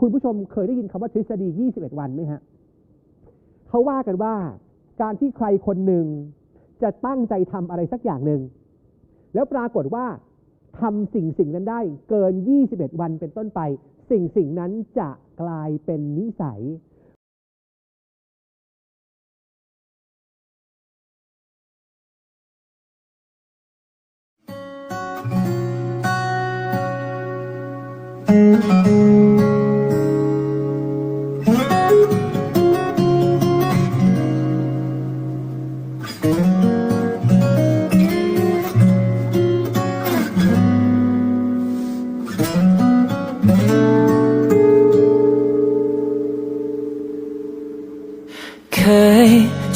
คุณผู้ชมเคยได้ยินคำว่าทฤษฎี 21 วันไหมฮะเขาว่ากันว่าการที่ใครคนหนึ่งจะตั้งใจทำอะไรสักอย่างหนึ่งแล้วปรากฏว่าทำสิ่งสิ่งนั้นได้เกิน 21 วันเป็นต้นไป สิ่งสิ่งนั้นจะกลายเป็นนิสัย เคย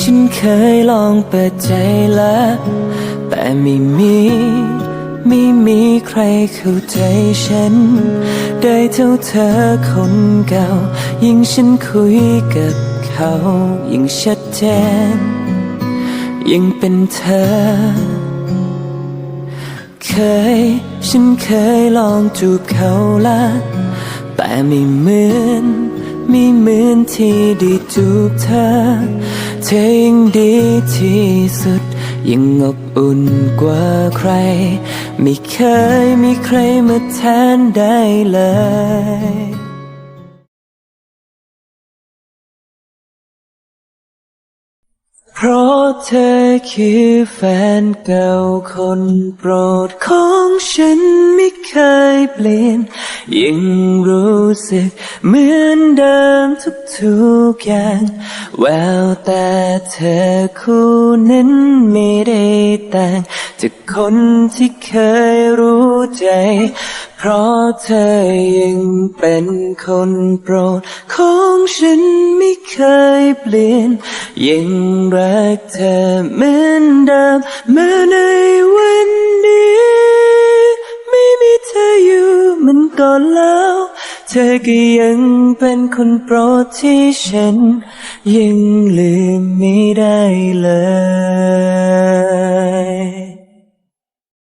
ฉันเคยลองเปิดใจแล้ว แต่ไม่มี ไม่มีใครเข้าใจฉัน ได้เท่าเธอคนเก่า ยิ่งฉันคุยกับเขา ยิ่งชัดเจน ยิ่งเป็นเธอ เคย ฉันเคยลองจูบเขาละแต่ไม่เหมือนไม่เหมือนที่ได้จูบเธอ เธอยิ่งดีที่สุดยิ่งอบอุ่นกว่าใคร ไม่เคยมีใครมาแทนได้เลยะเธอคือแฟนเก่าคนโปรดของฉันไม่เคยเปลี่ยน ยังรู้สึกเหมือนเดิมทุกๆอย่าง แววแต่เธอคู่นั้นไม่ได้ต่างจากคนที่เคยรู้ใจ เพราะเธอยังเป็นคนโปรด ของฉันไม่เคยเปลี่ยน ยังรักเธอเหมือนเดิมแม้ในวันนี้ ไม่มีเธออยู่มันก็แล้ว เธอก็ยังเป็นคนโปรดที่ฉัน ยังลืมไม่ได้เลย